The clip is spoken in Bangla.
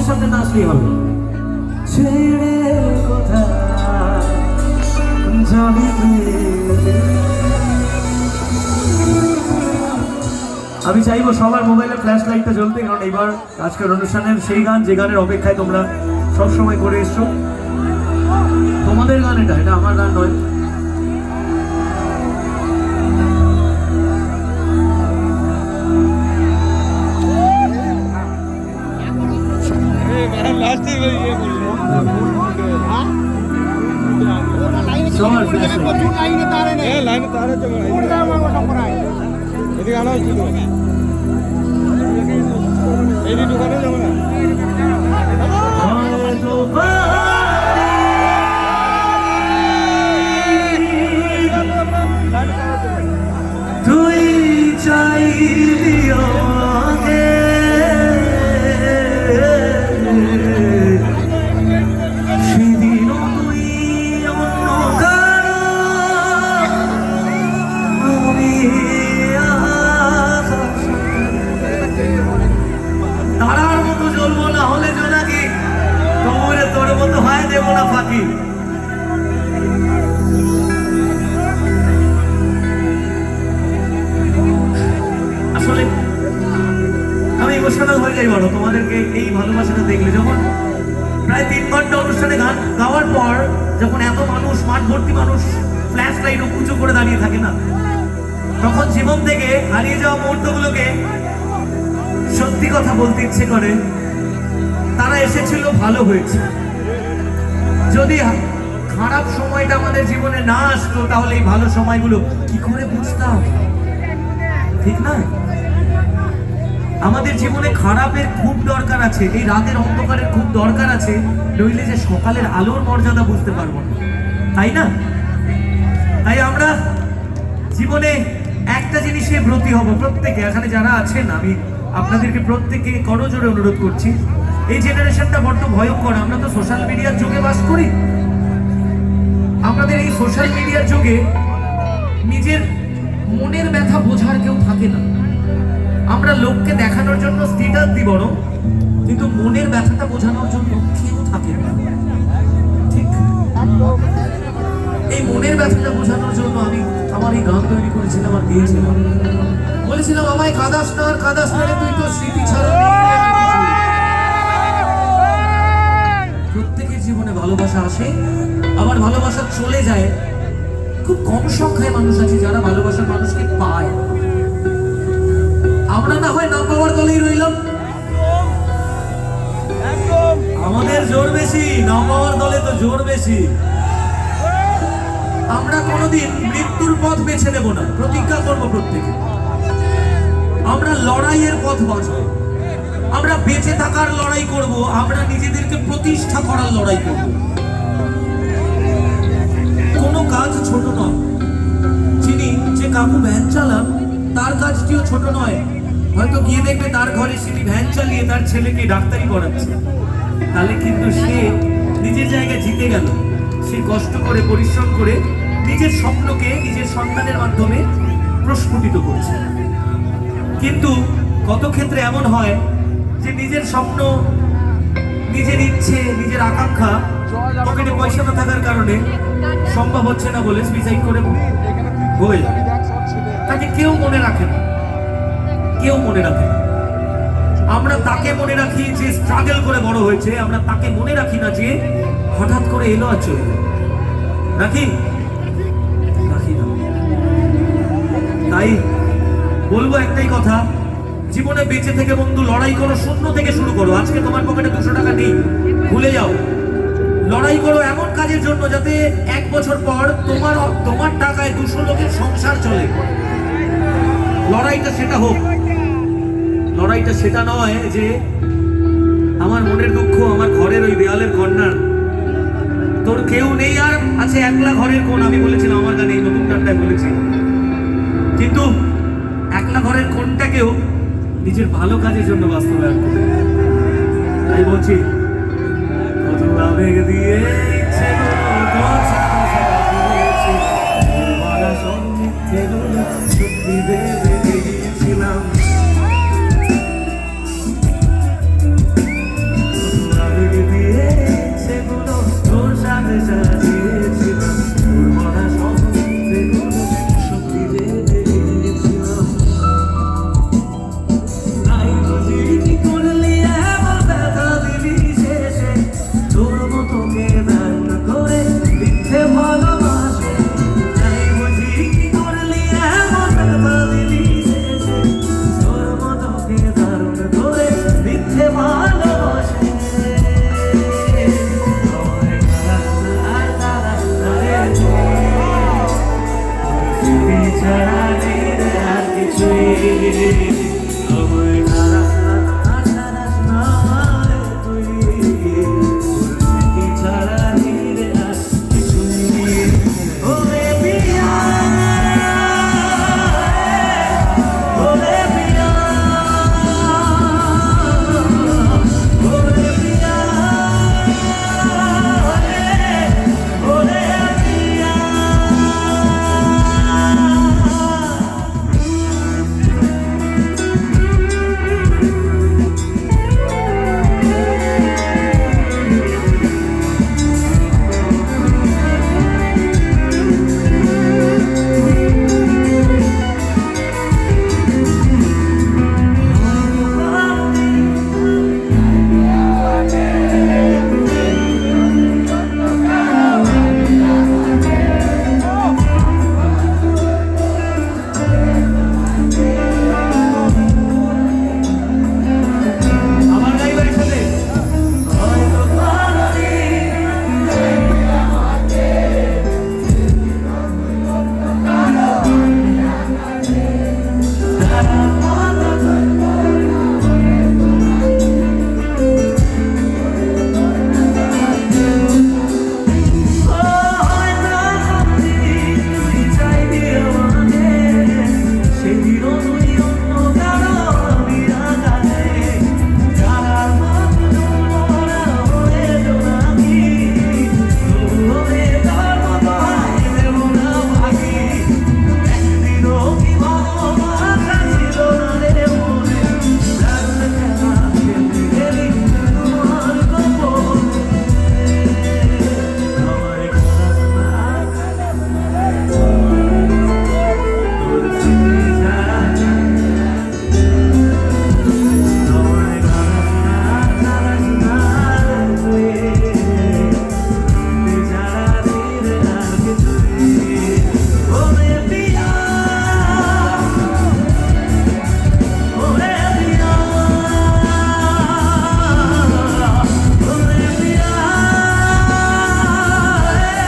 মঞ্চের সামনে না আসলেই হবে। আমি চাইব সবার মোবাইলে ফ্ল্যাশ লাইটটা জ্বলতে, কারণ এবার আজকের অনুষ্ঠানের সেই গান, যে গানের অপেক্ষায় তোমরা সবসময় করে এসছো। তোমাদের গান এটা এটা আমার গান নয়। সবার flash light। হয়তো পারি তুই চাইলি ভালোবাসাটা দেখলে যখন প্রায় তিন ঘণ্টা অনুষ্ঠানে গান গাওয়ার পর যখন এত মানুষ মাঠ ভর্তি মানুষ ফ্ল্যাশ লাইট উঁচু করে দাঁড়িয়ে থাকে না, তখন জীবন থেকে হারিয়ে যাওয়া মুহূর্তগুলোকে সত্যি কথা বলতে ইচ্ছে করে, তারা এসেছিল, ভালো হয়েছে। যদি খারাপ সময়টা আমাদের জীবনে না আসতো, তাহলে এই ভালো সময়গুলো কি করে বুঝতাম? ঠিক না আমাদের জীবনে খারাপের খুব দরকার আছে, এই রাতের অন্ধকারের খুব দরকার আছে, নইলে যে সকালের আলোর মর্যাদা বুঝতে পারব না। তাই না? তাই আমরা জীবনে একটা জিনিসে ব্রতী হব প্রত্যেকে। এখানে যারা আছেন, আমি আপনাদেরকে প্রত্যেকে করজোরে অনুরোধ করছি। এই জেনারেশনটা বড্ড ভয়ঙ্কর। আমরা তো সোশ্যাল মিডিয়ার যুগে বাস করি। আমাদের এই সোশ্যাল মিডিয়ার যুগে নিজের মনের ব্যথা বোঝার কেউ থাকে না। আমরা লোককে দেখানোর জন্য স্টেটাস দিই বড় কিন্তু মনের ব্যথাটা বোঝানোর জন্য কেউ থাকে না। ঠিক? এই মনের ব্যথাটা বোঝানোর জন্য আমি আমার এই গান তৈরি করেছিলাম আর দিয়েছিলাম বলেছিলাম, আমায় কাদাস না আর কাদাস না তুই তো স্মৃতি ছাড়া প্রত্যেকের জীবনে ভালোবাসা আসে, আবার ভালোবাসা চলে যায়। খুব কম সংখ্যায় মানুষ আছে যারা ভালোবাসার মানুষকে পায়। আমরা না হয় না পাওয়ার দলেই রইলাম। আমাদের জোর বেশি না দলে তো জোর বেশি। আমরা কোনোদিন মৃত্যুর পথ বেছে নেব না, প্রতিজ্ঞা করব প্রত্যেকে। আমরা লড়াইয়ের পথ বাঁচব। আমরা বেঁচে থাকার লড়াই করব, আমরা নিজেদেরকে প্রতিষ্ঠা করার লড়াই করব। কোনো কাজ ছোট নয়। যিনি যে কাকু ভ্যান চালান, তার কাজটিও ছোট নয়। হয়তো গিয়ে দেখবে তার ঘরে তিনি ভ্যান চালিয়ে তার ছেলেকে ডাক্তারি পড়াচ্ছে। তাহলে কিন্তু সে নিজের জায়গায় জিতে গেল। সে কষ্ট করে, পরিশ্রম করে নিজের স্বপ্নকে নিজের সন্তানের মাধ্যমে প্রস্ফুটিত করছে। কিন্তু কত ক্ষেত্রে এমন হয় যে নিজের স্বপ্ন, নিজের ইচ্ছে, নিজের আকাঙ্ক্ষা, পকেটে পয়সা না থাকার কারণে সম্ভব হচ্ছে না বলে সুইসাইড করে হয়ে যায়। তাকে কেউ মনে রাখে না। কেউ মনে রাখে আমরা তাকে মনে রাখি যে স্ট্রাগল করে বড় হয়েছে, আমরা তাকে মনে রাখি না যে হঠাৎ করে এলো আর চলে রাখি না। তাই বলব একটাই কথা, জীবনে বেঁচে থেকে বন্ধু, লড়াই করো, শূন্য থেকে শুরু করো। আজকে তোমার পকেটে দুশো টাকা নেই, ভুলে যাও। লড়াই করো এমন কাজের জন্য যাতে এক বছর পর তোমার তোমার টাকায় দুশো লোকের সংসার চলে। লড়াইটা সেটা হোক। লড়াইটা সেটা নয় যে আমার মনের দুঃখ আমার ঘরের ওই দেয়ালের কর্নার। তোর কেউ নেই আর আছে একলা ঘরের কোন আমি বলেছিলাম, আমার গানে এই নতুন গানটায় বলেছি। কিন্তু একলা ঘরের কোনটাকেও নিজের ভালো কাজের জন্য বাস্তবায়ন করে তাই বলছি